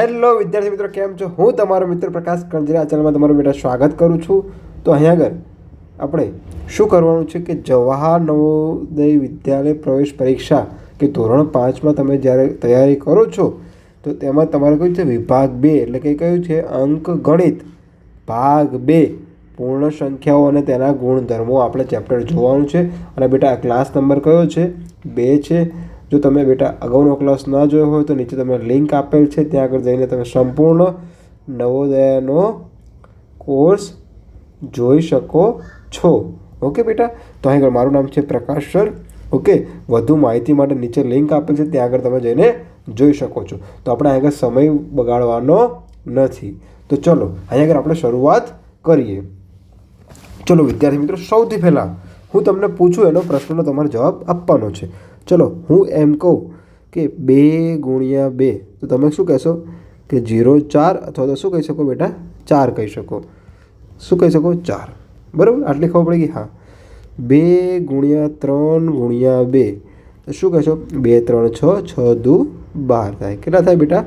Hello વિદ્યાર્થી મિત્રો, કેમ છો? હું તમારો મિત્ર પ્રકાશ કંજરા. ચેનલમાં તમારું બેટા સ્વાગત કરું છું. તો અહીંયા આગળ આપણે શું કરવાનું છે કે જવાહર નવોદય વિદ્યાલય પ્રવેશ પરીક્ષા કે ધોરણ પાંચમાં તમે જ્યારે તૈયારી કરો છો, તો તેમાં તમારે કયું છે વિભાગ બે. એટલે કે કયું છે અંક ગણિત. ભાગ બે, પૂર્ણ સંખ્યાઓ અને તેના ગુણધર્મો. આપણે ચેપ્ટર જોવાનું છે. અને બેટા ક્લાસ નંબર કયો છે? બે છે. જો તમે બેટા અગાઉનો ક્લાસ ના જોયો હોય તો નીચે તમને લિંક આપેલ છે, ત્યાં આગળ જઈને તમે સંપૂર્ણ નવોદયનો કોર્સ જોઈ શકો છો. ઓકે બેટા? તો અહીં આગળ મારું નામ છે પ્રકાશ સર. ઓકે વધુ માહિતી માટે નીચે લિંક આપેલ છે, ત્યાં આગળ તમે જઈને જોઈ શકો છો. તો આપણે આગળ સમય બગાડવાનો નથી. તો ચલો, અહીં આગળ આપણે શરૂઆત કરીએ. ચલો, વિદ્યાર્થી મિત્રો, સૌથી પહેલાં હું તમને પૂછું, એનો પ્રશ્નનો તમારે જવાબ આપવાનો છે. ચલો, હું એમ કહું કે બે ગુણ્યા બે, તો તમે શું કહેશો? કે જીરો ચાર, અથવા તો શું કહી શકો બેટા? ચાર કહી શકો. શું કહી શકો? ચાર. બરાબર? આટલી ખબર પડી ગઈ? હા. બે ગુણ્યા ત્રણ ગુણ્યા બે. તો શું કહેશો? બે, ત્રણ, છ છ, દુ, બાર થાય. કેટલા થાય બેટા?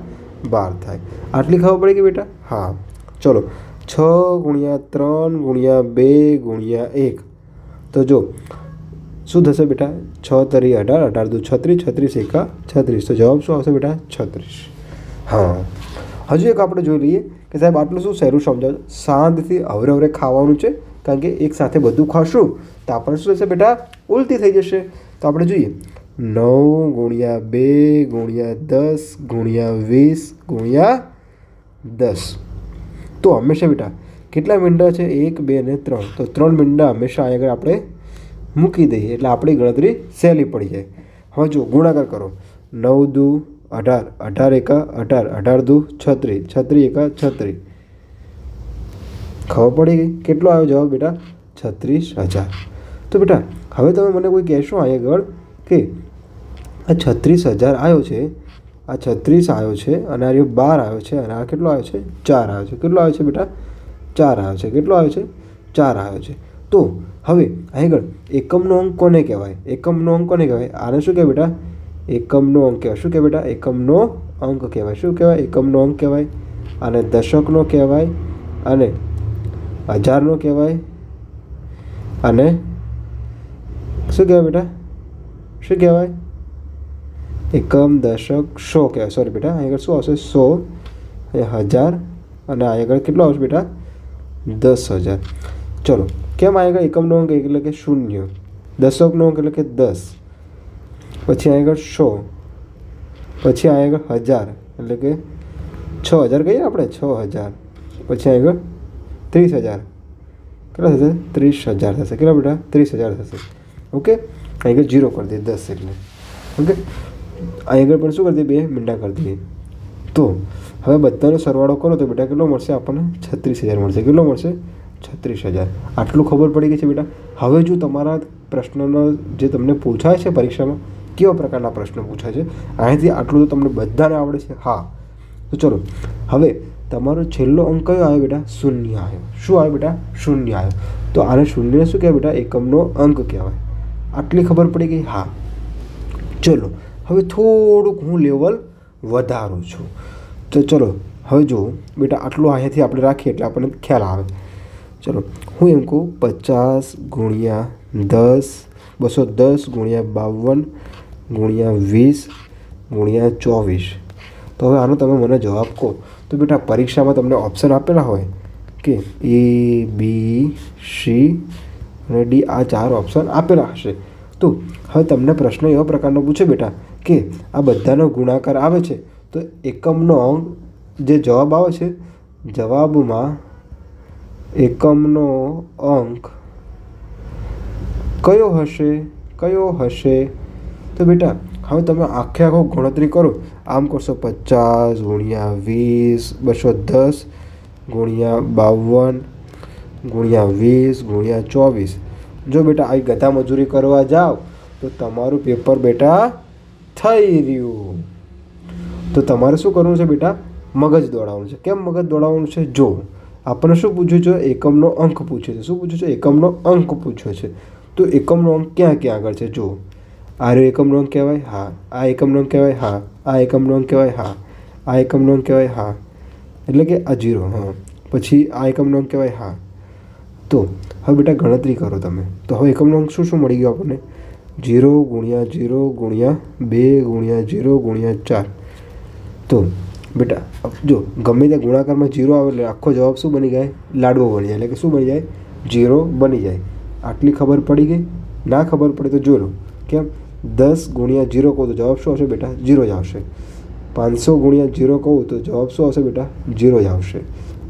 બાર થાય. આટલી ખબર પડી ગઈ બેટા? હા. ચલો. છ ગુણ્યા ત્રણ ગુણ્યા બે ગુણ્યા એક. તો જો શું થશે બેટા? છ તરી અઢાર અઢાર દુ છત્રીસ છત્રીસ એકા છત્રીસ. તો જવાબ શું આવશે બેટા? છત્રીસ. હા. હજુ એક આપણે જોઈ લઈએ કે સાહેબ, આટલું શું સહેલું સમજાવ? શાંતથી અવરે અવરે ખાવાનું છે, કારણ કે એક સાથે બધું ખાશું, તો આપણને શું થશે બેટા? ઉલટી થઈ જશે. તો આપણે જોઈએ. નવ ગુણ્યા બે ગુણ્યા દસ ગુણ્યા વીસ ગુણ્યા દસ. તો હંમેશા બેટા, કેટલા મીંડા છે? એક, બે અને ત્રણ. તો ત્રણ મીંડા હંમેશા આગળ આપણે મૂકી દઈએ એટલે આપણી ગણતરી સહેલી પડી જાય. હવે જો ગુણાકાર કરો. નવ દુ અઢાર અઢાર એકા, અઢાર અઢાર દુ છત્રીસ છત્રીસ એકા છત્રીસ ખબર પડી ગઈ? કેટલો આવ્યો જવાબ બેટા? છત્રીસ હજાર. તો બેટા, હવે તમે મને કોઈ કહેશો અહીં આગળ કે આ છત્રીસ હજાર આવ્યો છે, આ છત્રીસ આવ્યો છે અને આ રહ્યો બાર આવ્યો છે અને આ કેટલો આવ્યો છે? ચાર આવ્યો છે. કેટલો આવ્યો છે બેટા? ચાર આવ્યો છે. કેટલો આવ્યો છે? ચાર આવ્યો છે. તો હવે આગળ, એકમનો અંક કોને કહેવાય? એકમનો અંક કોને કહેવાય? આને શું કહેવાય બેટા? એકમનો અંક કહેવાય. શું કહેવાય બેટા? એકમનો અંક કહેવાય. શું કહેવાય? એકમનો અંક કહેવાય. અને દશકનો કહેવાય. અને હજારનો કહેવાય. અને શું કહેવાય બેટા? શું કહેવાય? એકમ દશક સો કહેવાય. સોરી બેટા આગળ શું આવશે? સો. હજાર. અને આગળ કેટલો આવશે બેટા? દસ હજાર. ચલો કેમ આગળ એકમનો અંક એટલે કે શૂન્ય? દશકનો અંક એટલે કે દસ. પછી આગળ સો. પછી આગળ હજાર. એટલે કે છ હજાર કહીએ આપણે? છ હજાર. પછી આગળ ત્રીસ હજાર. કેટલા થશે? ત્રીસ હજાર થશે. કેટલા બેટા? ત્રીસ હજાર થશે. ઓકે? આગળ જીરો કરી દઈએ, દસ એટલે. ઓકે? આગળ પણ શું કરી દઈએ? બે મીંડા કરી દઈએ. તો હવે બધાનો સરવાળો કરો તો બેટા કેટલો મળશે? આપણને છત્રીસ હજાર મળશે. કેટલો મળશે? છત્રીસ હજાર. આટલું ખબર પડી ગઈ છે બેટા. હવે જો તમારા પ્રશ્નનો જે તમને પૂછાય છે પરીક્ષામાં, કેવા પ્રકારના પ્રશ્નો પૂછાય છે? અહીંથી આટલું તો તમને બધાને આવડે છે. હા. તો ચલો. હવે તમારો છેલ્લો અંક કયો આવ્યો બેટા? શૂન્ય આવ્યો. શું આવ્યો બેટા? શૂન્ય આવ્યો. તો આને શૂન્ય શું કહેવાય બેટા? એકમનો અંક કહેવાય. આટલી ખબર પડી ગઈ? હા. ચલો. હવે થોડુંક હું લેવલ વધારું છું. તો ચલો. હવે જો બેટા, આટલું અહીંયાથી આપણે રાખીએ એટલે આપણને ખ્યાલ આવે. ચલો, હું એમ કહું, પચાસ ગુણ્યા દસ, બસો દસ ગુણ્યા બાવન ગુણ્યા વીસ ગુણ્યા ચોવીસ. તો હવે આનો તમે મને જવાબ કહો. તો બેટા, પરીક્ષામાં તમને ઓપ્શન આપેલા હોય કે એ બી સી અને ડી આ ચાર ઓપ્શન આપેલા હશે. તો હવે તમને પ્રશ્ન એવા પ્રકારનો પૂછે બેટા કે આ બધાનો ગુણાકાર આવે છે? તો એકમનો અંક જે જવાબ આવે છે, જવાબમાં એકમનો અંક કયો હશે? કયો હશે? તો બેટા, હવે તમે આખે આખો ગણતરી કરો. આમ કરશો પચાસ ગુણ્યા વીસ, બસો દસ ગુણ્યા બાવન ગુણ્યા વીસ ગુણ્યા ચોવીસ. જો બેટા, આવી ગધા મજૂરી કરવા જાઓ, તો તમારું પેપર બેટા થઈ રહ્યું. તો તમારે શું કરવું છે બેટા? મગજ દોડાવવાનું છે. કેમ મગજ દોડાવવાનું છે? જો આપણને શું પૂછ્યું છે? એકમનો અંક પૂછ્યો છે. શું પૂછ્યું છે? એકમનો અંક પૂછ્યો છે. તો એકમનો અંક ક્યાં ક્યાં આગળ છે? જો આ રહ્યો એકમનો અંક કહેવાય? હા. આ એકમનો અંક કહેવાય? હા. આ એકમનો અંક કહેવાય? હા. આ એકમનો અંક કહેવાય? હા. એટલે કે આ જીરો હા. પછી આ એકમનો અંક કહેવાય? હા. તો, હવે બેટા ગણતરી કરો તમે. તો હવે એકમનો અંક શું શું મળી ગયો આપણને? જીરો ગુણ્યા જીરો ગુણ્યા બે ગુણ્યા જીરો ગુણ્યા ચાર. તો બેટા જો ગમે તે ગુણાકારમાં જીરો આવે એટલે આખો જવાબ શું બની જાય? લાડવો બની જાય. એટલે કે શું બની જાય? જીરો બની જાય. આટલી ખબર પડી ગઈ? ના ખબર પડે તો જોઈ લો. કેમ? દસ ગુણ્યા જીરો કહું તો જવાબ શું આવશે બેટા? જીરો જ આવશે. પાંચસો ગુણ્યા જીરો કહું તો જવાબ શું આવશે બેટા? જીરો જ આવશે.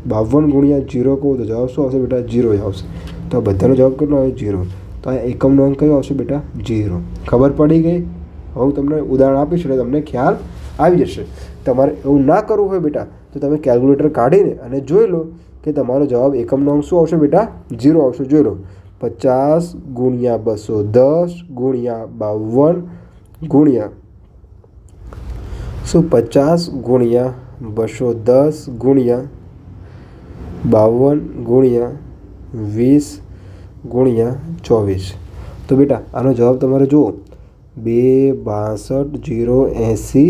બાવન ગુણ્યા જીરો કહું તો જવાબ શું આવશે બેટા? જીરો જ આવશે. તો આ બધાનો જવાબ કેટલો આવે? જીરો. તો આ એકમનો અંક કયો આવશે બેટા? જીરો. ખબર પડી ગઈ? હું તમને ઉદાહરણ આપીશ એટલે તમને ખ્યાલ આવી જશે. તમારે એવું ના કરવું હોય બેટા, તો તમે કેલ્ક્યુલેટર કાઢીને અને જોઈ લો કે તમારો જવાબ એકમનો અંક શું આવશે બેટા? જીરો આવશે, જોઈ લો. પચાસ ગુણ્યા બસો દસ ગુણ્યા બાવન ગુણ્યા શું? પચાસ ગુણ્યા બસો દસ ગુણ્યા બાવન ગુણ્યા વીસ ગુણ્યા ચોવીસ. તો બેટા, આનો જવાબ તમારે જુઓ. બે બાસઠ જીરો એંસી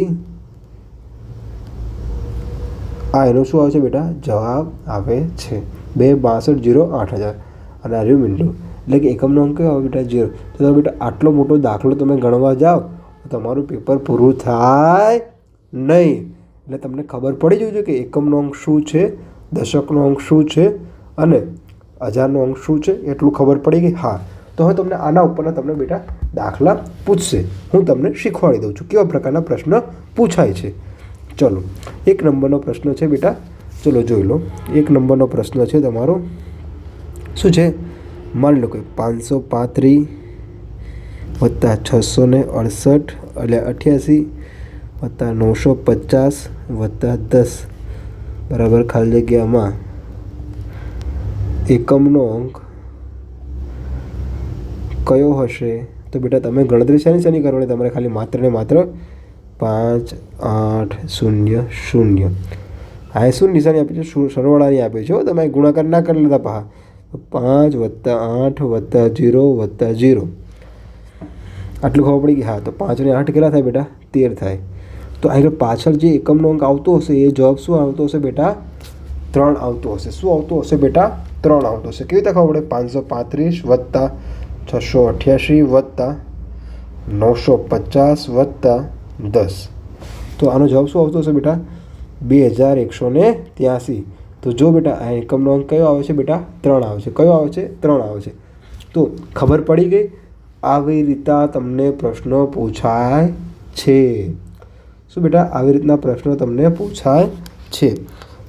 આ એનો શું આવે છે બેટા? જવાબ આવે છે. બે બાસઠ જીરો આઠ હજાર. અને આ રહ્યું મિનિટનું એટલે કે એકમનો અંક કયો આવે બેટા? જીરો. તો તમે બેટા આટલો મોટો દાખલો તમે ગણવા જાઓ, તો તમારું પેપર પૂરું થાય નહીં. એટલે તમને ખબર પડી જવું જોઈએ કે એકમનો અંક શું છે, દશકનો અંક શું છે, અને હજારનો અંક શું છે, એટલું ખબર પડી ગઈ? હા. તો હવે તમને આના ઉપરના તમને બેટા દાખલા પૂછશે. હું તમને શીખવાડી દઉં છું કેવા પ્રકારના પ્રશ્ન પૂછાય છે. ચલો, એક નંબરનો પ્રશ્ન છે બેટા. ચલો જોઈ લો, એક નંબરનો પ્રશ્ન છે તમારો. શું છે? માની લો કે પાંચસો પાંત્રીસ વત્તા છસો ને અડસઠ એટલે અઠ્યાસી વત્તા નવસો પચાસ વત્તા દસ. બરાબર ખાલી જગ્યામાં એકમનો અંક કયો હશે? તો બેટા તમે ગણતરી શેની શેની કરવાની તમારે ખાલી માત્ર ને માત્ર પાંચ, આઠ, શૂન્ય શૂન્ય. આ શું નિશાની આપી છે? સરવાળાની આપી છે હો? તમે ગુણાકાર ના કરી લેતા પા પાંચ વત્તા આઠ વત્તા જીરો વત્તા જીરો. આટલું ખબર પડી ગઈ? હા, તો પાંચ ને આઠ કેટલા થાય બેટા? તેર થાય. તો આગળ પાછળ જે એકમનો અંક આવતો હશે, એ જવાબ શું આવતો હશે બેટા? ત્રણ આવતો હશે. શું આવતો હશે બેટા? ત્રણ આવતો હશે. કેવી રીતે ખબર પડે? પાંચસો પાંત્રીસ વત્તા છસો અઠ્યાસી વત્તા નવસો પચાસ વત્તા દસ. તો આનો જવાબ શું આવતો હશે બેટા? બે હજાર એકસો ને ત્યાંસી. તો જો બેટા, આ એકમનો અંક કયો આવે છે બેટા? ત્રણ આવે છે. કયો આવે છે? ત્રણ આવે છે. તો ખબર પડી ગઈ? આવી રીતના તમને પ્રશ્નો પૂછાય છે. શું બેટા? આવી રીતના પ્રશ્નો તમને પૂછાય છે.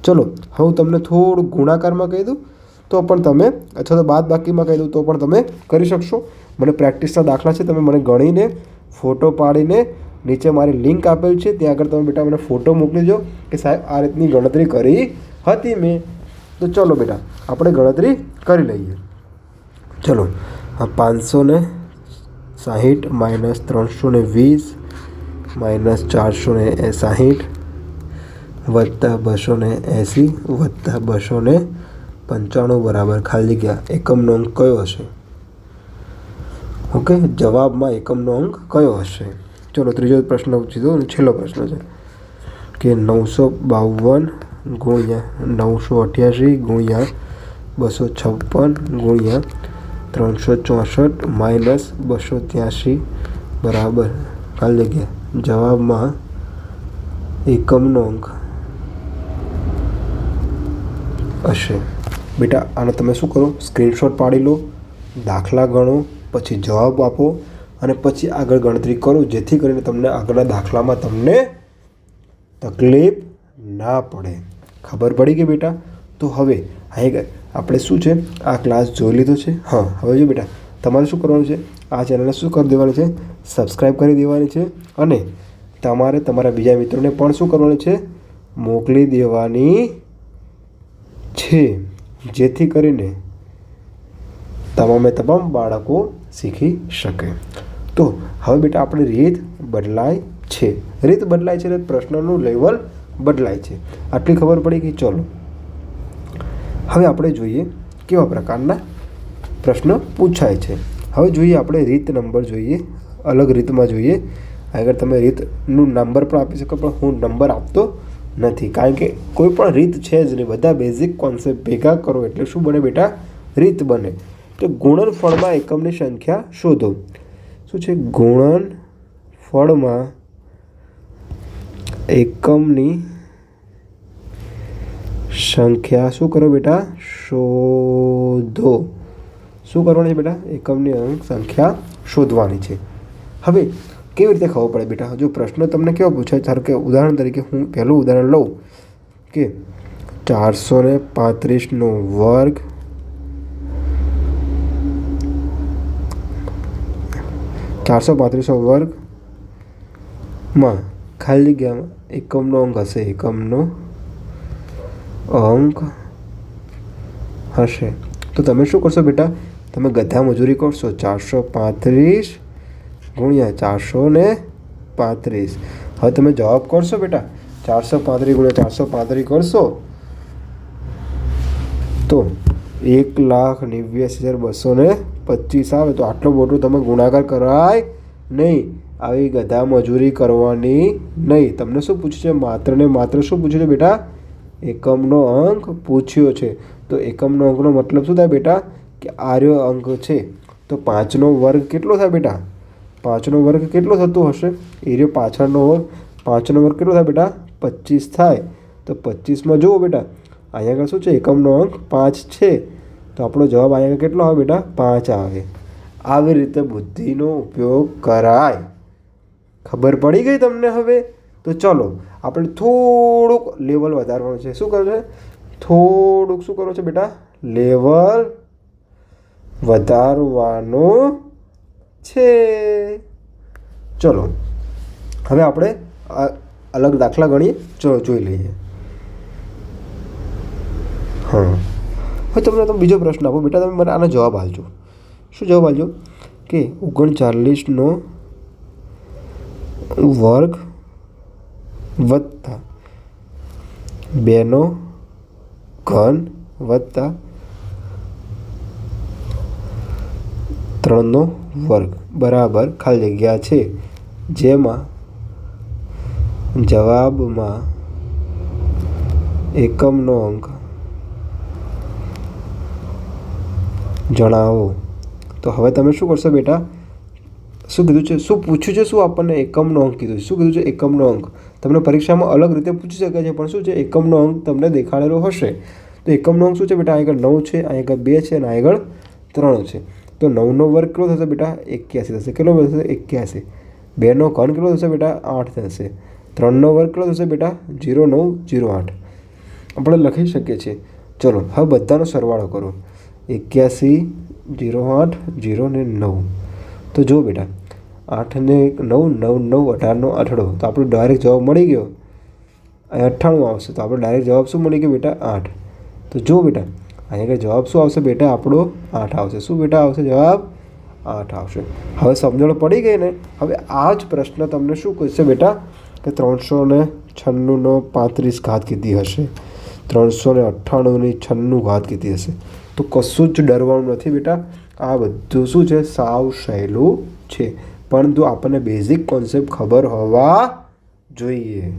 ચલો, હું તમને થોડું ગુણાકારમાં કહી દઉં. તો પણ તમે, અથવા તો બાદ બાકીમાં કહી દઉં, તો પણ તમે કરી શકશો. મને પ્રેક્ટિસના દાખલા છે, તમે મને ગણીને, ફોટો પાડીને નીચે મારી લિંક આપેલ છે. ત્યાં આગળ તમે બેટા મને ફોટો મોકલી દો કે સાહેબ, આ રીતની ગણતરી કરી હતી મેં. તો ચલો બેટા, આપણે ગણતરી કરી લઈએ. ચલો પાંચસો ને સાહીઠ માઇનસ ત્રણસો ને વીસ માઇનસ ચારસો ને સાહીઠ વત્તા બસો ને એંસી વત્તા બસો ને પંચાણું બરાબર ખાલી જગ્યા. એકમનો અંક કયો હશે? ઓકે, જવાબમાં એકમનો અંક કયો હશે? ચલો, ત્રીજો પ્રશ્ન અને છેલ્લો પ્રશ્ન છે કે નવસો બાવન ગુણ્યા નવસો અઠ્યાસી ગુણ્યા બસો છપ્પન ગુણ્યા ત્રણસો ચોસઠ માઇનસ બસો ત્યાંસી બરાબર. ખાલી જગ્યા. જવાબમાં એકમનો અંક હશે. બેટા, આને તમે શું કરો? સ્ક્રીનશોટ પાડી લો, દાખલા ગણો, પછી જવાબ આપો. અને પછી આગળ ગણતરી કરો, જેથી કરીને તમને આગળના દાખલામાં તમને તકલીફ ના પડે. ખબર પડી કે બેટા? તો હવે અહીં આપણે શું છે? આ ક્લાસ જોઈ લીધો છે? હા, હવે જો બેટા, તમારે શું કરવાનું છે? આ ચેનલને શું કરી દેવાનું છે? સબસ્ક્રાઈબ કરી દેવાની છે અને તમારે તમારા બીજા મિત્રોને પણ શું કરવાનું છે? મોકલી દેવાની છે. જેથી કરીને તમામે તમામ બાળકો શીખી શકે. તો હવે બેટા આપણે રીત બદલાય છે. રીત બદલાય છે એટલે પ્રશ્નનું લેવલ બદલાય છે. આટલી ખબર પડી કે ચલો. હવે આપણે જોઈએ કેવા પ્રકારના પ્રશ્ન પૂછાય છે. હવે જોઈએ આપણે રીત નંબર જોઈએ. અલગ રીતમાં જોઈએ. આગળ તમે રીતનું નંબર પણ આપી શકો પણ હું નંબર આપતો નથી. કારણ કે કોઈ પણ રીત છે જ નહીં. બધા બેઝિક કોન્સેપ્ટ ભેગા કરો એટલે શું બને બેટા? રીત બને. તો ગુણનફળમાં એકમની સંખ્યા શોધો. શું છે? ગુણન ફળમાં એકમની સંખ્યા શું કરો બેટા? શોધો. શું કરવાની છે બેટા? એકમની અંક સંખ્યા શોધવાની છે. હવે કેવી રીતે ખબર પડે બેટા? જો પ્રશ્ન તમને કેવો પૂછાય, ધારો કે ઉદાહરણ તરીકે હું પહેલું ઉદાહરણ લઉં કે ચારસો ને પાંત્રીસનો વર્ગ ચારસો પાંત્રીસો વર્ગમાં ખાલી જગ્યામાં એકમનો અંક હશે. એકમનો અંક હશે. તો તમે શું કરશો બેટા? તમે ગધા મજૂરી કરશો. ચારસો પાંત્રીસ ગુણ્યા ચારસો ને પાંત્રીસ. હવે તમે જવાબ કરશો બેટા. ચારસો પાંત્રીસ ગુણ્યા ચારસો પાંત્રીસ કરશો તો એક લાખ નેવ્યાસી હજાર બસો ને પચીસ આવે તો આટલો મોટો તમે ગુણાકાર કરાય નહીં. આવી ગધા મજૂરી કરવાની નહીં. તમને શું પૂછ્યું છે? માત્ર ને માત્ર શું પૂછ્યું છે બેટા? એકમનો અંક પૂછ્યો છે. તો એકમનો અંકનો મતલબ શું થાય બેટા? કે આર્યો અંક છે. તો પાંચનો વર્ગ કેટલો થાય બેટા? પાંચનો વર્ગ કેટલો થતો હશે? એ રહ્યો પાછળનો વર્ગ પાંચનો વર્ગ કેટલો થાય બેટા? પચીસ થાય. તો પચીસમાં જુઓ બેટા. અહીંયા આગળ શું છે? એકમનો અંક પાંચ છે. તો આપણો જવાબ અહીંયા કેટલો આવે બેટા? પાંચ આવે. આવી રીતે બુદ્ધિનો ઉપયોગ કરાય. ખબર પડી ગઈ તમને હવે? તો ચલો, આપણે થોડુંક લેવલ વધારવાનું છે. શું કરવું છે? થોડુંક શું કરવું છે બેટા? લેવલ વધારવાનું છે. ચલો, હવે આપણે અલગ દાખલા ગણીએ. જોઈ લઈએ. હા. હવે તમને તમે બીજો પ્રશ્ન આપો. બેટા, તમે મને આનો જવાબ આપજો. શું જવાબ આપજો? કે ઓગણચાલીસનો વર્ગ વત્તા બેનો ઘન વત્તા ત્રણનો વર્ગ. બરાબર, ખાલી જગ્યા છે. જેમાં જવાબમાં એકમનો અંક જણાવો. તો હવે તમે શું કરશો બેટા? શું કીધું છે? શું પૂછ્યું છે? શું આપણને એકમનો અંક કીધું છે? શું કીધું છે? એકમનો અંક. તમને પરીક્ષામાં અલગ રીતે પૂછી શકે છે, પણ શું છે? એકમનો અંક તમને દેખાડેલો હશે. તો એકમનો અંક શું છે બેટા? આગળ નવ છે આગળ બે છે અને આગળ ત્રણ છે. તો નવનો વર્ગ કેટલો થશે બેટા? એક્યાસી થશે. કેટલો થશે? એક્યાસી. બેનો ઘન કેટલો થશે બેટા? આઠ થશે. ત્રણનો વર્ગ કેટલો થશે બેટા? જીરો નવ જીરો આઠ. આપણે લખી શકીએ છીએ. ચલો, હવે બધાનો સરવાળો કરો. એક્યાસી, જીરો આઠ, જીરો ને નવ. તો જો બેટા આઠ ને નવ નવ નવ, અઢારનો અઠડો તો આપણો ડાયરેક્ટ જવાબ મળી ગયો. અહીંયા અઠ્ઠાણું આવશે. તો આપણો ડાયરેક્ટ જવાબ શું મળી ગયો બેટા? આઠ. તો જો બેટા, અહીંયા જવાબ શું આવશે બેટા? આપણો આઠ આવશે. શું બેટા આવશે જવાબ? આઠ આવશે. હવે સમજણ પડી ગઈ ને? હવે આ જ પ્રશ્ન તમને શું કહેશે બેટા? કે ત્રણસો ને છન્નુંનો પાંત્રીસ ઘાત કીધી હશે. ત્રણસો ને અઠ્ઠાણુંની છન્નું ઘાત કીધી હશે. તો કશું જ ડરવાનું નથી બેટા. આ બધું શું છે? સાવ સહેલું છે. પરંતુ આપણને બેઝિક કોન્સેપ્ટ ખબર હોવા જોઈએ.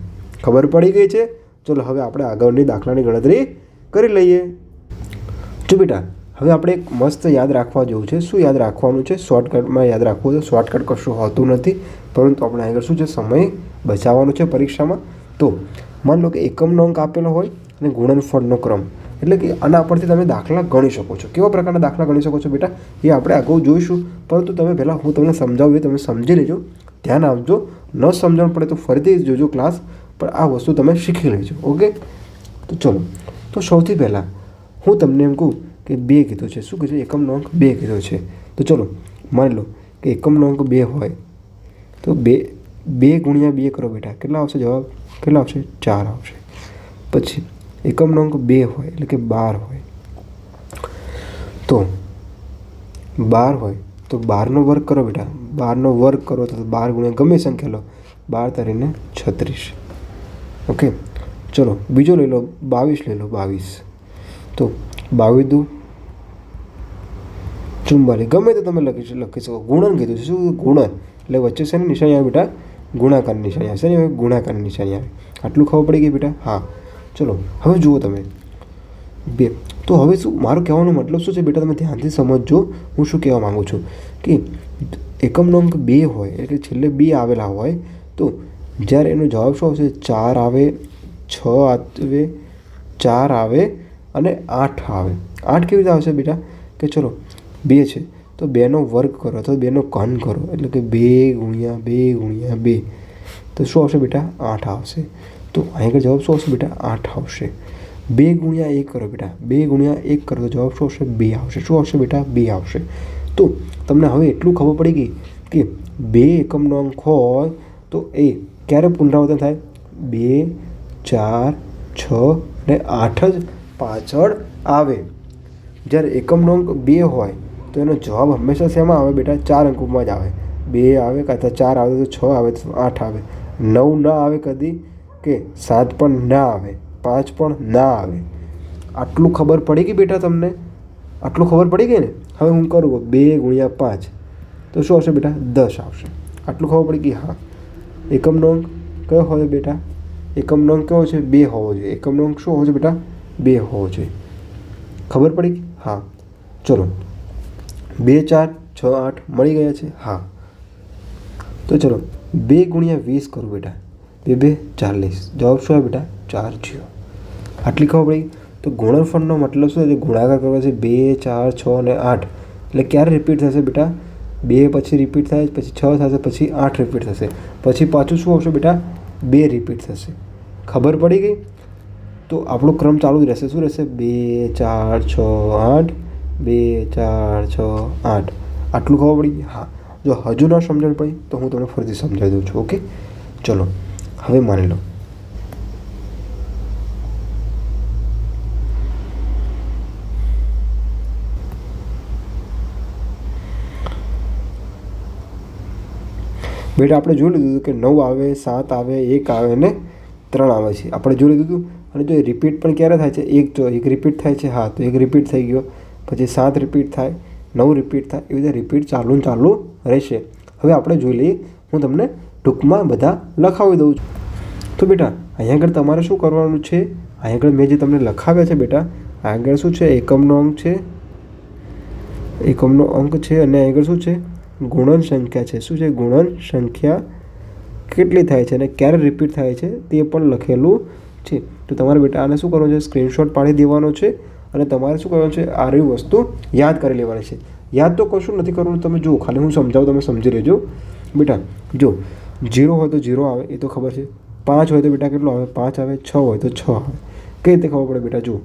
ખબર પડી ગઈ છે? ચલો હવે આપણે આગળની દાખલાની ગણતરી કરી લઈએ. જો બેટા, હવે આપણે એક મસ્ત યાદ રાખવા જેવું છે. શું યાદ રાખવાનું છે? શોર્ટકટમાં યાદ રાખવું છે શોર્ટકટ કશું હોતું નથી. પરંતુ આપણે આગળ શું છે? સમય બચાવવાનો છે પરીક્ષામાં. તો, માન લો કે એકમનો અંક આપેલો હોય અને ગુણનફળનો ક્રમ. એટલે કે આના પરથી તમે દાખલા ગણી શકો છો. કેવા પ્રકારના દાખલા ગણી શકો છો બેટા? એ આપણે અગાઉ જોઈશું. પરંતુ તમે પહેલાં હું તમને સમજાવું, એ તમે સમજી લેજો. ધ્યાન આપજો. ન સમજણ પડે તો ફરીથી જોજો ક્લાસ પણ આ વસ્તુ તમે શીખી લેજો. ઓકે તો ચલો. તો સૌથી પહેલાં હું તમને એમ કહું કે બે કીધું છે. શું કીધું? એકમનો અંક બે કીધો છે. તો ચલો, માની લો કે એકમનો અંક બે હોય. તો બે બે ગુણ્યા બે કરો બેટા. કેટલા આવશે જવાબ? કેટલા આવશે? ચાર આવશે. પછી એકમનો અંક બે હોય, એટલે કે બાર હોય. તો બાર હોય, તો બારનો વર્ગ કરો બેટા. બારનો વર્ગ કરો તો બાર ગુણ્યા ગમે સંખ્યા લો. બાર તારીને છત્રીસ. ઓકે? ચલો, બીજો લઈ લો, બાવીસ લઈ લો, બાવીસ. તો બાવીસ દુ ચુંબાલી ગમે તે તમે લખી લખી શકો. ગુણન કીધું છે. શું ગુણન? એટલે વચ્ચે છે ને નિશાની આવે બેટા? ગુણાકારની નિશાની આવશે ને ગુણાકારની નિશાની આવે. આટલું ખબર પડી ગઈ બેટા? હા. ચલો, હવે જુઓ તમે. બે, તો હવે શું, મારો કહેવાનો મતલબ શું છે બેટા? તમે ધ્યાનથી સમજજો, હું શું કહેવા માગું છું? કે એકમનો અંક બે હોય, એટલે છેલ્લે બે આવેલા હોય, તો જ્યારે એનો જવાબ શું આવશે? ચાર આવે, છ આવે, ચાર આવે અને આઠ આવે. આઠ કેવી રીતે આવશે બેટા? કે ચલો, બે છે, તો બેનો વર્ગ કરો, અથવા બેનો ઘન કરો, એટલે કે બે ગુણ્યા બે ગુણ્યા બે. તો શું આવશે બેટા? આઠ આવશે. તો અહીં આગળ જવાબ શું આવશે બેટા? આઠ આવશે. બે ગુણ્યા એક કરો બેટા. બે ગુણ્યા એક કરો તો જવાબ શું આવશે? બે આવશે. શું આવશે બેટા? બે આવશે. તો તમને હવે એટલું ખબર પડી ગઈ કે બે એકમનો અંક હોય તો એ ક્યારે પુનરાવર્તન થાય? બે, ચાર, છ ને આઠ જ પાછળ આવે. જ્યારે એકમનો અંક બે હોય તો એનો જવાબ હંમેશા શેમાં આવે બેટા? ચાર અંકોમાં જ આવે. બે આવે કાં તો ચાર આવે તો છ આવે તો આઠ આવે. નવ ના આવે કદી કે સાત પણ ના આવે, પાંચ પણ ના આવે. આટલું ખબર પડી ગઈ બેટા તમને? આટલું ખબર પડી ગઈ ને? હવે હું કરું બે ગુણ્યા પાંચ. તો શું આવશે બેટા? દસ આવશે. આટલું ખબર પડી ગઈ, હા. એકમનો અંક કયો હોય બેટા? એકમનો અંક કયો છે બે હોવો જોઈએ. એકમનો અંક શું હોવો જોઈએ બેટા? બે હોવો જોઈએ. ખબર પડી હા. ચલો. બે, ચાર, છ, આઠ મળી ગયા છે? હા. તો ચલો, બે ગુણ્યા વીસ કરું બેટા. બે બે ચાલીસ. જવાબ શું આવે બેટા? ચાર જીરો આટલી ખબર પડી? તો ગુણનફળનો મતલબ શું છે? ગુણાકાર કરવા છે બે, ચાર, છ અને આઠ. એટલે ક્યારે રિપીટ થશે બેટા? બે પછી રિપીટ થાય, પછી છ થશે, પછી આઠ રિપીટ થશે. પછી પાછું શું આવશે બેટા? બે રિપીટ થશે. ખબર પડી ગઈ? તો આપણો ક્રમ ચાલુ જ રહેશે. શું રહેશે? બે, ચાર, છ, આઠ. બે, ચાર, છ, આઠ. આટલું ખબર પડી? હા. જો હજુ ન સમજણ પડી, તો હું તમને ફરીથી સમજાવી દઉં છું. ઓકે? ચલો. હવે માની લો. બેટા, આપણે જોઈ લીધું કે નવ આવે, સાત આવે, એક આવે ને ત્રણ આવે છે. આપણે જોઈ લીધું અને જો રિપીટ પણ ક્યારે થાય છે? એક જો એક રિપીટ થાય છે, હા, તો એક રિપીટ થઈ ગયો. પછી સાત રિપીટ થાય, નવ રિપીટ થાય એવી રીતે રિપીટ ચાલુ ચાલુ રહેશે. હવે આપણે જોઈ લઈએ. હું તમને ટૂંકમાં બધા લખાવી દઉં છું. તો બેટા, અહીંયા આગળ તમારે શું કરવાનું છે? અહીંયા આગળ મેં જે તમને લખાવ્યા છે બેટા, આગળ શું છે? એકમનો અંક છે. એકમનો અંક છે અને આગળ શું છે? ગુણન સંખ્યા છે. શું છે? ગુણન સંખ્યા કેટલી થાય છે અને ક્યારે રિપીટ થાય છે તે પણ લખેલું છે. તો તમારે બેટા આને શું કરવાનું છે? સ્ક્રીનશોટ પાડી દેવાનો છે અને તમારે શું કરવાનું છે? આ રહી વસ્તુ યાદ કરી લેવાની છે. યાદ તો કશું નથી કરવાનું. તમે જુઓ, ખાલી હું સમજાવું, તમે સમજી લેજો. બેટા, જો જીરો હોય તો જીરો આવે, એ તો ખબર છે. પાંચ હોય તો બેટા કેટલો આવે? પાંચ આવે, છ હોય તો છ આવે. કઈ રીતે ખબર પડે બેટા? જુઓ.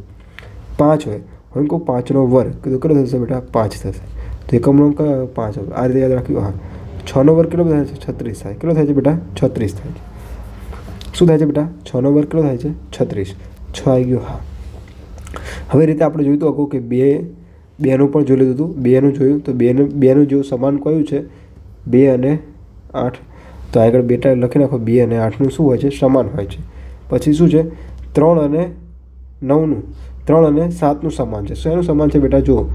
પાંચ હોય. હું કહું પાંચનો વર્ગ. તો કેટલો થશે બેટા? પાંચ થશે. તો એકમનો કયો પાંચ આવે. આ રીતે યાદ રાખ્યું હા. છનો વર્ગ કેટલો થાય છે? છત્રીસ થાય. કેટલો થાય છે બેટા? છત્રીસ થાય છે. શું થાય છે બેટા? છનો વર્ગ કેટલો થાય છે? છત્રીસ. છ આવી ગયો. હા. હવે રીતે આપણે જોયું હતું કે બે, બેનું પણ જોઈ લીધું હતું. બેનું જોયું તો બેનું બેનું જેવું સમાન કયું છે? બે અને આઠ. તો આગળ બેટા લખી નાખો, બે અને આઠનું શું હોય છે? સમાન હોય છે. પછી શું છે? ત્રણ અને નવનું. ત્રણ અને સાતનું સમાન છે. શું સમાન છે બેટા? જુઓ.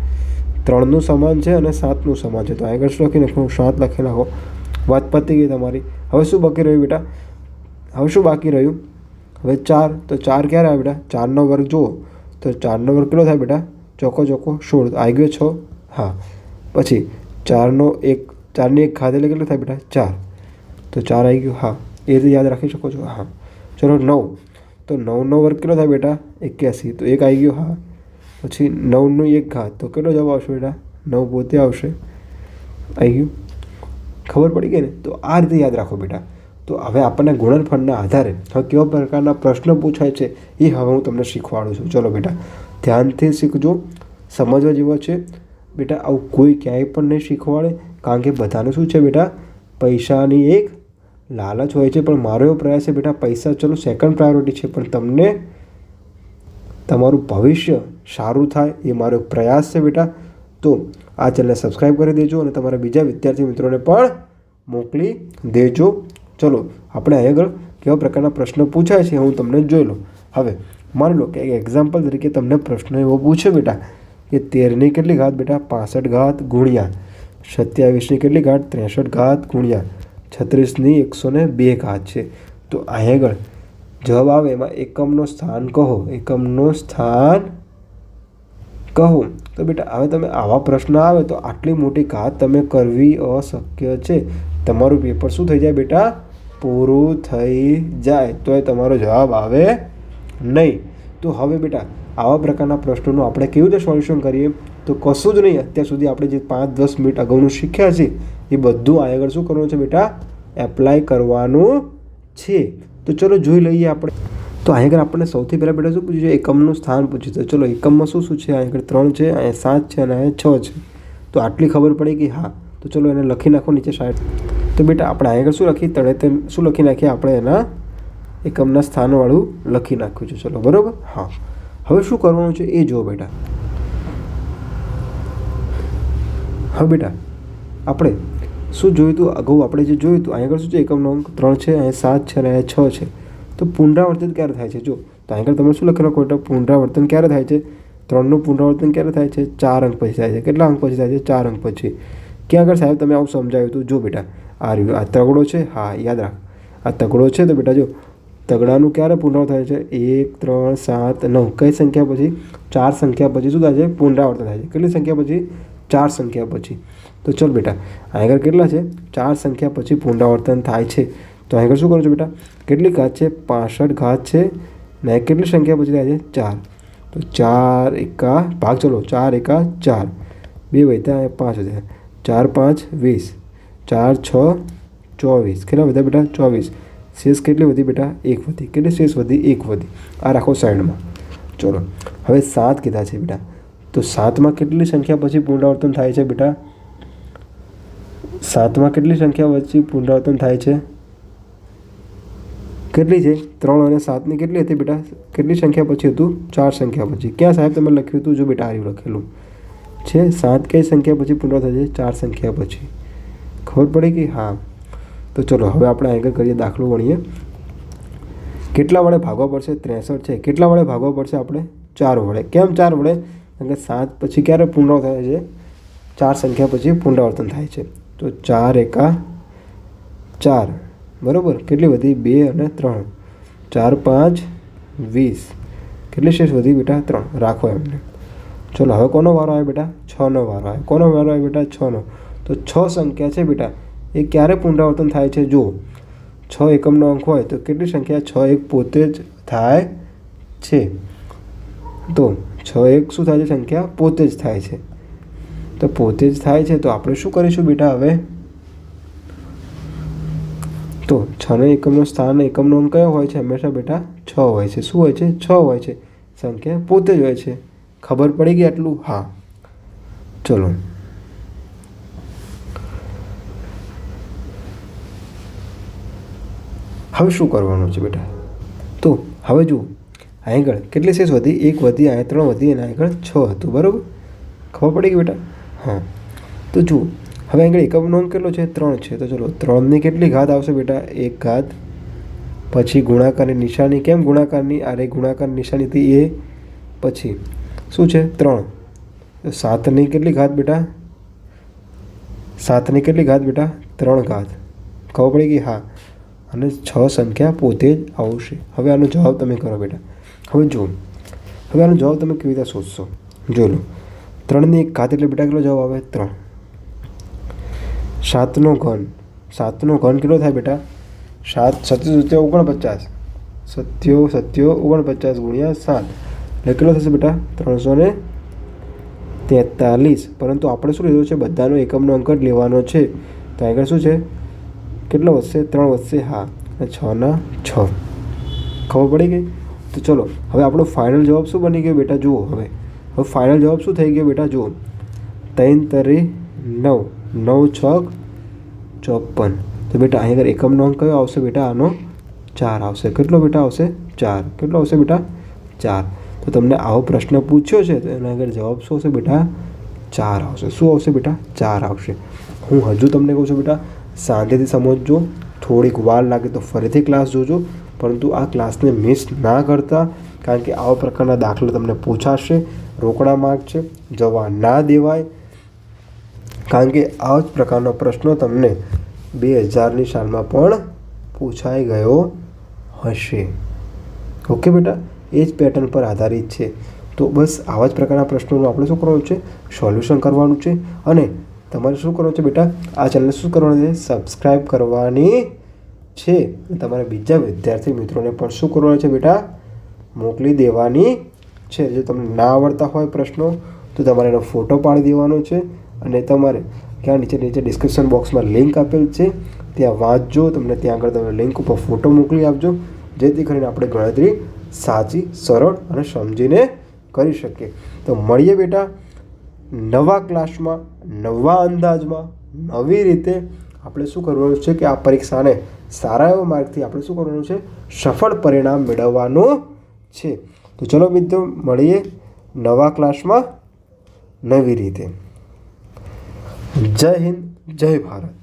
ત્રણનું સમાન છે અને સાતનું સમાન છે. તો આગળ શું લખી નાખો સાત લખી નાખો. વાત પતી ગઈ તમારી. હવે શું બાકી રહ્યું બેટા? હવે શું બાકી રહ્યું? હવે ચાર. તો ચાર ક્યારે આવે બેટા? ચારનો વર્ગ જુઓ. તો ચારનો વર્ગ કેટલો થાય બેટા? ચોખ્ખો ચોખ્ખો સોળ. આવી ગયો છ? હા. પછી ચારનો એક, ચારની એક ખાધે એટલે કેટલો થાય બેટા? ચાર. તો ચાર આવી ગયો. હા, એ રીતે યાદ રાખી શકો છો. હા. ચલો, નવ. તો નવનો વર્ગ કેટલો થાય બેટા? એક્યાસી. તો એક આવી ગયો. હા. પછી નવનું એક ઘાત. તો કેટલો જવાબ આવશે બેટા? નવ પોતે આવશે. આવી ગયું. ખબર પડી ગઈ ને? તો આ રીતે યાદ રાખો બેટા. તો હવે આપણને ગુણનફળના આધારે હવે કેવા પ્રકારના પ્રશ્નો પૂછાય છે એ હવે હું તમને શીખવાડું છું. ચલો બેટા, ધ્યાનથી શીખજો. સમજવા જેવો છે. બેટા, આવું કોઈ ક્યાંય પણ નહીં શીખવાડે. કારણ કે બધાને શું છે બેટા? પૈસાની એક લાલચ હોય છે, પણ મારો એવો પ્રયાસ છે, બેટા, પૈસા ચલો સેકન્ડ પ્રાયોરિટી છે, પણ તમને તમારું ભવિષ્ય સારું થાય એ મારો પ્રયાસ છે, બેટા. તો આ ચેનલને સબસ્ક્રાઈબ કરી દેજો અને તમારા બીજા વિદ્યાર્થી મિત્રોને પણ મોકલી દેજો. ચલો, આપણે અહીં આગળ કેવા પ્રકારના પ્રશ્નો પૂછાય છે, હું તમને જોઈ લઉં. હવે, માની લો કે એક એક્ઝામ્પલ તરીકે તમને પ્રશ્ન એવો પૂછે, બેટા, કે તેરની કેટલી ઘાત, બેટા, પાસઠ ઘાત ગુણ્યા, સત્યાવીસની કેટલી ઘાત, ત્રેસઠ ઘાત ગુણ્યા. છત્રીસની એકસો ને બે ઘાત છે. તો અહીં આગળ જવાબ આવે એમાં એકમનો સ્થાન કહો. એકમનો સ્થાન કહો. તો બેટા, હવે તમે આવા પ્રશ્ન આવે તો આટલી મોટી ઘાત તમે કરવી અશક્ય છે. તમારું પેપર શું થઈ જાય બેટા? પૂરું થઈ જાય. તો એ તમારો જવાબ આવે નહીં. તો હવે બેટા, આવા પ્રકારના પ્રશ્નોનું આપણે કેવી રીતે સોલ્યુશન કરીએ? તો કશું જ નહીં. અત્યાર સુધી આપણે જે પાંચ દસ મિનિટ અગાઉનું શીખ્યા છે એ બધું આગળ શું કરવાનું છે બેટા? એપ્લાય કરવાનું છે. તો ચલો જોઈ લઈએ આપણે. તો આગળ આપણને સૌથી પહેલાં બેટા શું પૂછ્યું છે? એકમનું સ્થાન પૂછ્યું છે. ચલો, એકમમાં શું શું છે? આગળ ત્રણ છે, અહીંયા સાત છે અને અહીંયા છ છે. તો આટલી ખબર પડી કે હા. તો ચલો એને લખી નાખો નીચે સાઈડ તો બેટા આપણે આગળ શું લખી? તળે શું લખી નાખીએ? આપણે એના એકમના સ્થાનવાળું લખી નાખ્યું છે. ચલો, બરાબર? હા. હવે શું કરવાનું છે? એ જુઓ બેટા. હવે બેટા, આપણે શું જોયું હતું અગાઉ આપણે જે જોયું હતું અહીં આગળ શું છે? એકમનો અંક ત્રણ છે, અહીંયા સાત છે અને અહીંયા છ છે. તો પુનરાવર્તન ક્યારે થાય છે? જો, તો અહીંયા આગળ તમે શું લખેલો ખોટા? પુનરાવર્તન ક્યારે થાય છે? ત્રણનું પુનરાવર્તન ક્યારે થાય છે? ચાર અંક પછી થાય છે. કેટલા અંક પછી થાય છે? ચાર અંક પછી. ક્યાં આગળ સાહેબ તમે આવું સમજાવ્યું હતું જો બેટા, આ રહ્યું. આ તગડો છે? હા, યાદ રાખ. આ તગડો છે તો બેટા જો, તગડાનું ક્યારે પુનરાવર્તન થાય છે? એક, ત્રણ, સાત, નવ. કઈ સંખ્યા પછી? ચાર સંખ્યા પછી શું થાય છે? પુનરાવર્તન થાય છે. કેટલી સંખ્યા પછી? ચાર સંખ્યા પછી. તો ચલ બેટા આગળ કેટલા છે? ચાર સંખ્યા પછી પુનરાવર્તન થાય છે. તો આગળ શું કરો છો બેટા? કેટલી ઘાત છે? પાસઠ ઘાત છે. ને કેટલી સંખ્યા પછી થાય છે? ચાર. તો ચાર એકા, ભાગ ચલો, ચાર એકા, ચાર. બે વધ્યા પાંચ વધ્યા ચાર, પાંચ, વીસ. ચાર, છ, ચોવીસ. કેટલા વધ્યા બેટા? ચોવીસ. શેષ કેટલી વધી બેટા? એક વધી. કેટલી શેષ વધી? એક વધી. આ રાખો સાઈડમાં. ચલો. હવે સાત કીધા છે બેટા. તો સાતમાં કેટલી સંખ્યા પછી પુનરાવર્તન થાય છે બેટા? સાતમાં કેટલી સંખ્યા પછી પુનરાવર્તન થાય છે? કેટલી છે? ત્રણ અને સાતની કેટલી હતી બેટા? કેટલી સંખ્યા પછી હતું? ચાર સંખ્યા પછી. ક્યાં સાહેબ તમે લખ્યું હતું? જો બેટા આવ્યું લખેલું. છે સાત કઈ સંખ્યા પછી પુનરાવર્તન થાય છે? ચાર સંખ્યા પછી. ખબર પડી કે હા. તો ચલો, હવે આપણે આગળ કરીએ દાખલો ગણીએ. કેટલા વડે ભાગવા પડશે? ત્રેસઠ છે. કેટલા વડે ભાગવા પડશે આપણે? ચાર વડે. કેમ ચાર વડે? કારણ કે સાત પછી ક્યારે પુનરાવર્તન થાય છે? ચાર સંખ્યા પછી પુનરાવર્તન થાય છે. તો ચાર એકા ચાર. બરાબર? કેટલી વધી? બે અને ત્રણ. ચાર, પાંચ, વીસ. કેટલી શેષ વધી બેટા? ત્રણ. રાખો એમને. ચલો, હવે કોનો વારો આવે બેટા? છનો વારો આવે. કોનો વારો આવે બેટા? છનો તો છ સંખ્યા છે બેટા. એ ક્યારે પુનરાવર્તન થાય છે? જો છ એકમનો અંક હોય તો કેટલી સંખ્યા? છ એક પોતે જ થાય છે. તો છ એક શું થાય છે? સંખ્યા પોતે જ થાય છે. તો પોતે જ થાય છે, તો આપણે શું કરીશું બેટા હવે? તો છને એકમનો સ્થાન એકમનો અંક કયો હોય છે? હંમેશા બેટા છ હોય છે. શું હોય છે? છ હોય છે. સંખ્યા પોતે જ હોય છે. ખબર પડી ગઈ આટલું? હા. ચલો. હવે શું કરવાનું છે બેટા? તો હવે જુઓ. આગળ કેટલી શેષ વધી? એક વધી આ ત્રણ વધી અને આગળ છ હતું. બરાબર? ખબર પડી ગઈ બેટા? હા. તો જુઓ, હવે આગળ એકમનો અંક કેટલો છે? ત્રણ છે. તો ચલો, ત્રણની કેટલી ઘાત આવશે બેટા? એક ઘાત. પછી ગુણાકારની નિશાની કેમ? ગુણાકારની અરે ગુણાકારની નિશાની હતી એ પછી. શું છે? ત્રણ. સાતની કેટલી ઘાત બેટા? સાતની કેટલી ઘાત બેટા? ત્રણ ઘાત. ખબર પડી ગઈ? હા. અને છ સંખ્યા પોતે જ આવશે. હવે આનો જવાબ તમે કરો બેટા. હવે જુઓ. હવે આનો જવાબ તમે કેવી રીતે શોધશો? જોઈ લો. ત્રણની એક ઘાત એટલે બેટા કેટલો જવાબ આવે ત્રણ. સાતનો ઘન. સાતનો ઘન કેટલો થાય બેટા? સાત, સત્યો સત્યો, ઓગણપચાસ. સત્યો સત્યો, ઓગણપચાસ ગુણ્યા સાત. એટલે કેટલો થશે બેટા? ત્રણસો ને તેતાલીસ. પરંતુ આપણે શું લીધું છે? બધાનો એકમનો અંક જ લેવાનો છે. તો આગળ શું છે? કેટલો વધશે? ત્રણ વધશે હા. અને છના છ. ખબર પડી ગઈ? તો ચલો, હવે આપણો ફાઇનલ જવાબ શું બની ગયો બેટા? જુઓ હવે. હવે ફાઇનલ જવાબ શું થઈ ગયો બેટા? જુઓ. ત્રણ તરી નવ. નવ, છ, ચોપન. તો બેટા અહીં આગળ એકમનો અંક કયો આવશે બેટા? આનો ચાર આવશે. કેટલો બેટા આવશે? ચાર. કેટલો આવશે બેટા? ચાર. તો તમને આવો પ્રશ્ન પૂછ્યો છે, તો એના આગળ જવાબ શું આવશે બેટા? ચાર આવશે. શું આવશે બેટા? ચાર આવશે. હું હજુ તમને કહું છું બેટા શાંતિથી સમજજો. થોડીક વાર લાગે તો ફરીથી ક્લાસ જોજો. પરંતુ આ ક્લાસને મિસ ના કરતા, કારણ કે આવા પ્રકારના દાખલા તમને પૂછાશે. રોકડા માર્ગ છે. જવા ના દેવાય. કારણ કે આવા જ પ્રકારનો પ્રશ્નો તમને બે હજારની સાલમાં પણ પૂછાઈ ગયો હશે. ઓકે બેટા? એ જ પેટર્ન પર આધારિત છે. તો બસ આવા જ પ્રકારના પ્રશ્નોનું આપણે શું કરવાનું છે? સોલ્યુશન કરવાનું છે. અને તમારે શું કરવાનું છે બેટા? આ ચેનલને શું કરવાનું છે? સબસ્ક્રાઈબ કરવાની છે. તમારા બીજા વિદ્યાર્થી મિત્રોને પણ શું કરવાનું છે બેટા? મોકલી દેવાની છે, જો તમને ના આવડતા હોય પ્રશ્નો, તો તમારે એનો ફોટો પાડી દેવાનો છે અને તમારે ત્યાં નીચે નીચે ડિસ્ક્રિપ્શન બોક્સમાં લિંક આપેલ છે. ત્યાં વાંચજો, તમને ત્યાં આગળ તમે લિંક ઉપર ફોટો મોકલી આપજો, જેથી કરીને આપણે ગણતરી સાચી, સરળ અને સમજીને કરી શકીએ. તો મળીએ બેટા નવા ક્લાસમાં નવા અંદાજમાં, નવી રીતે આપણે શું કરવાનું છે કે આ પરીક્ષાને સારા એવા માર્ગથી આપણે શું કરવાનું છે? સફળ પરિણામ મેળવવાનું છે. તો ચલો મિત્રો મળીએ નવા ક્લાસમાં નવી રીતે. જય હિન્દ જય ભારત.